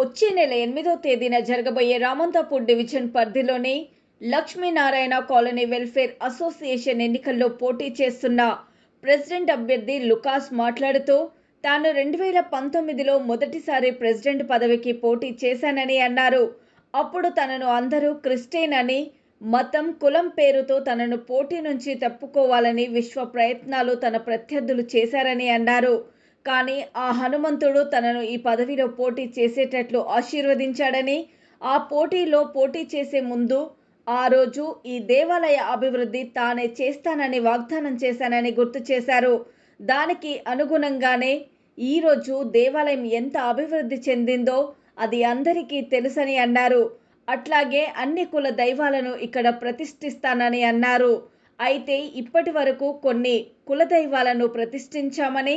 వచ్చే నెల ఎనిమిదో తేదీన జరగబోయే రామంతాపూర్ డివిజన్ పరిధిలోని లక్ష్మీనారాయణ కాలనీ వెల్ఫేర్ అసోసియేషన్ ఎన్నికల్లో పోటీ చేస్తున్న ప్రెసిడెంట్ అభ్యర్థి లుకాస్ మాట్లాడుతూ తాను రెండు వేల పంతొమ్మిదిలో మొదటిసారి ప్రెసిడెంట్ పదవికి పోటీ చేశానని అన్నారు. అప్పుడు తనను అందరూ క్రిస్టియన్ అని మతం కులం పేరుతో తనను పోటీ నుంచి తప్పుకోవాలని విశ్వ ప్రయత్నాలు తన ప్రత్యర్థులు చేశారని అన్నారు. కానీ ఆ హనుమంతుడు తనను ఈ పదవిలో పోటీ చేసేటట్లు ఆశీర్వదించాడని ఆ పోటీలో పోటీ చేసే ముందు ఆ రోజు ఈ దేవాలయ అభివృద్ధి తానే చేస్తానని వాగ్దానం చేశానని గుర్తు చేశారు. దానికి అనుగుణంగానే ఈరోజు దేవాలయం ఎంత అభివృద్ధి చెందిందో అది అందరికీ తెలుసని అన్నారు. అట్లాగే అన్ని కుల దైవాలను ఇక్కడ ప్రతిష్ఠిస్తానని అన్నారు. అయితే ఇప్పటి వరకు కొన్ని కుల దైవాలను ప్రతిష్ఠించామని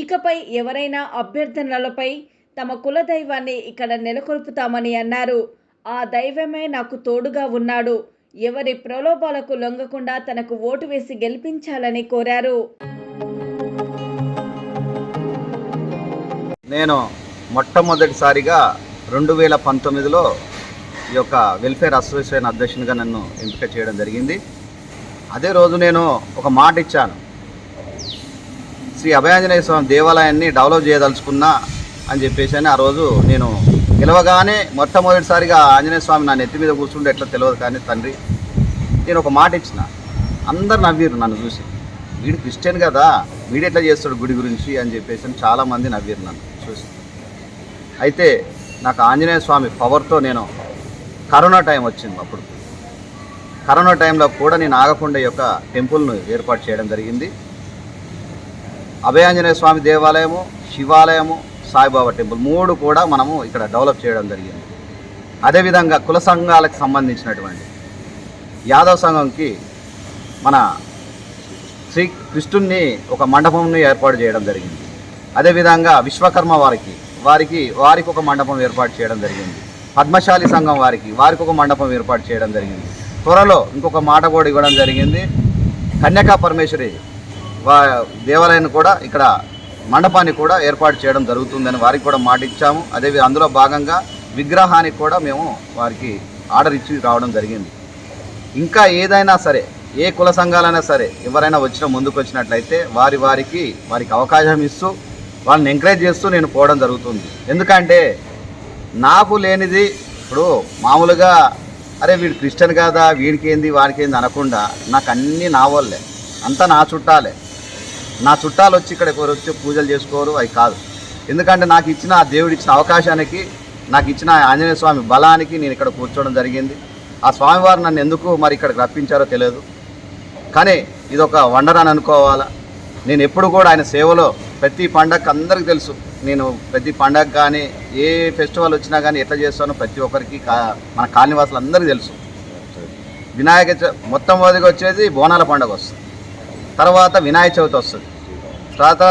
ఇకపై ఎవరైనా అభ్యర్థనలపై తమ కుల దైవాన్ని ఇక్కడ నెలకొల్పుతామని అన్నారు. ఆ దైవమే నాకు తోడుగా ఉన్నాడు. ఎవరి ప్రలోభాలకు లొంగకుండా తనకు ఓటు వేసి గెలిపించాలని కోరారు. నేను మొట్టమొదటిసారిగా రెండు వేల పంతొమ్మిదిలో ఈ యొక్క వెల్ఫేర్ అసోసియేషన్ అధ్యక్షునిగా నన్ను ఎంపిక చేయడం జరిగింది. అదే రోజు నేను ఒక మాట ఇచ్చాను. శ్రీ అభయాంజనేయ స్వామి దేవాలయాన్ని డెవలప్ చేయదలుచుకున్నా అని చెప్పేసి అని ఆ రోజు నేను గెలవగానే మొట్టమొదటిసారిగా ఆంజనేయ స్వామి నా నెత్తి మీద కూర్చుంటే ఎట్లా తెలియదు కానీ తండ్రి నేను ఒక మాట ఇచ్చిన. అందరు నవ్వారు నన్ను చూసి. వీడు క్రిస్టియన్ కదా వీడు ఎట్లా చేస్తాడు గుడి గురించి అని చెప్పేసి అని చాలామంది నవ్వారు నన్ను చూసి. అయితే నాకు ఆంజనేయ స్వామి పవర్తో నేను కరోనా టైం వచ్చింది అప్పుడు. కరోనా టైంలో కూడా నేను ఆగకుండా ఈ యొక్క టెంపుల్ను ఏర్పాటు చేయడం జరిగింది. అభయాంజనేయ స్వామి దేవాలయము శివాలయము సాయిబాబా టెంపుల్ మూడు కూడా మనము ఇక్కడ డెవలప్ చేయడం జరిగింది. అదేవిధంగా కుల సంఘాలకు సంబంధించినటువంటి యాదవ్ సంఘంకి మన శ్రీ కృష్ణుణ్ణి ఒక మండపంను ఏర్పాటు చేయడం జరిగింది. అదేవిధంగా విశ్వకర్మ వారికి వారికి వారికి ఒక మండపం ఏర్పాటు చేయడం జరిగింది. పద్మశాలి సంఘం వారికి వారికి ఒక మండపం ఏర్పాటు చేయడం జరిగింది. త్వరలో ఇంకొక మాట కూడా ఇవ్వడం జరిగింది. కన్యకా పరమేశ్వరి దేవాలయాన్ని కూడా ఇక్కడ మండపాన్ని కూడా ఏర్పాటు చేయడం జరుగుతుందని వారికి కూడా మాట ఇచ్చాము. అదే అందులో భాగంగా విగ్రహానికి కూడా మేము వారికి ఆర్డర్ ఇచ్చి రావడం జరిగింది. ఇంకా ఏదైనా సరే ఏ కుల సంఘాలైనా సరే ఎవరైనా వచ్చిన ముందుకు వచ్చినట్లయితే వారి వారికి వారికి అవకాశం ఇస్తూ వాళ్ళని ఎంకరేజ్ చేస్తూ నేను పోవడం జరుగుతుంది. ఎందుకంటే నాకు లేనిది ఇప్పుడు మామూలుగా అరే వీడు క్రిస్టియన్ కాదా వీడికి ఏంది వాడికి ఏంది అనకుండా నాకు అన్నీ నా వాళ్ళే అంతా నా చుట్టాలే. నా చుట్టాలు వచ్చి ఇక్కడ ఎవరు వచ్చి పూజలు చేసుకోరు అవి కాదు. ఎందుకంటే నాకు ఇచ్చిన ఆ దేవుడు ఇచ్చిన అవకాశానికి నాకు ఇచ్చిన ఆంజనేయ స్వామి బలానికి నేను ఇక్కడ కూర్చోవడం జరిగింది. ఆ స్వామివారు నన్ను ఎందుకు మరి ఇక్కడికి రప్పించారో తెలియదు. కానీ ఇది ఒక వండర్ అని అనుకోవాలా. నేను ఎప్పుడు కూడా ఆయన సేవలో ప్రతి పండగ అందరికీ తెలుసు. నేను ప్రతి పండగ కానీ ఏ ఫెస్టివల్ వచ్చినా కానీ ఎట్లా చేస్తానో ప్రతి ఒక్కరికి కా మన కాలనివాసులు అందరికీ తెలుసు. వినాయక మొత్తం మొదటిగా వచ్చేది బోనాల పండుగ వస్తుంది. తర్వాత వినాయక చవితి వస్తుంది. తర్వాత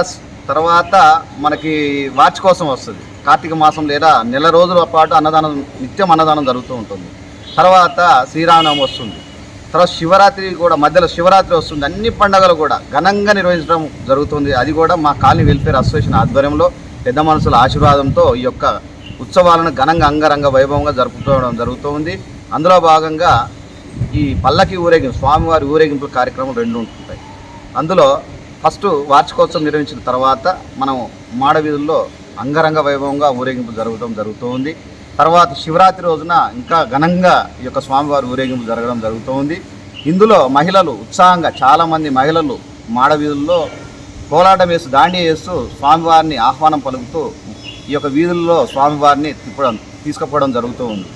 తర్వాత మనకి వార్షికోసం వస్తుంది. కార్తీక మాసం లేదా నెల రోజుల పాటు అన్నదానం నిత్యం అన్నదానం జరుగుతూ ఉంటుంది. తర్వాత శ్రీరామనవమి వస్తుంది. తర్వాత శివరాత్రి కూడా మధ్యలో శివరాత్రి వస్తుంది. అన్ని పండుగలు కూడా ఘనంగా నిర్వహించడం జరుగుతుంది. అది కూడా మా కాలనీ వెల్ఫేర్ అసోసియేషన్ ఆధ్వర్యంలో పెద్ద మనుషుల ఆశీర్వాదంతో ఈ యొక్క ఉత్సవాలను ఘనంగా అంగరంగ వైభవంగా జరుపుకోవడం జరుగుతుంది. అందులో భాగంగా ఈ పల్లకి ఊరేగింపు స్వామివారి ఊరేగింపు కార్యక్రమం రెండు ఉంటుంటాయి అందులో ఫస్ట్ వార్షికోత్సవం నిర్వహించిన తర్వాత మనం మాడవీధుల్లో అంగరంగ వైభవంగా ఊరేగింపు జరగడం జరుగుతుంది. తర్వాత శివరాత్రి రోజున ఇంకా ఘనంగా ఈ యొక్క స్వామివారి ఊరేగింపు జరగడం జరుగుతుంది. ఇందులో మహిళలు ఉత్సాహంగా చాలామంది మహిళలు మాడవీధుల్లో కోలాటం వేసి దాండి వేస్తూ స్వామివారిని ఆహ్వానం పలుకుతూ ఈ యొక్క వీధుల్లో స్వామివారిని తిప్పడం తీసుకుపోవడం జరుగుతూ ఉంది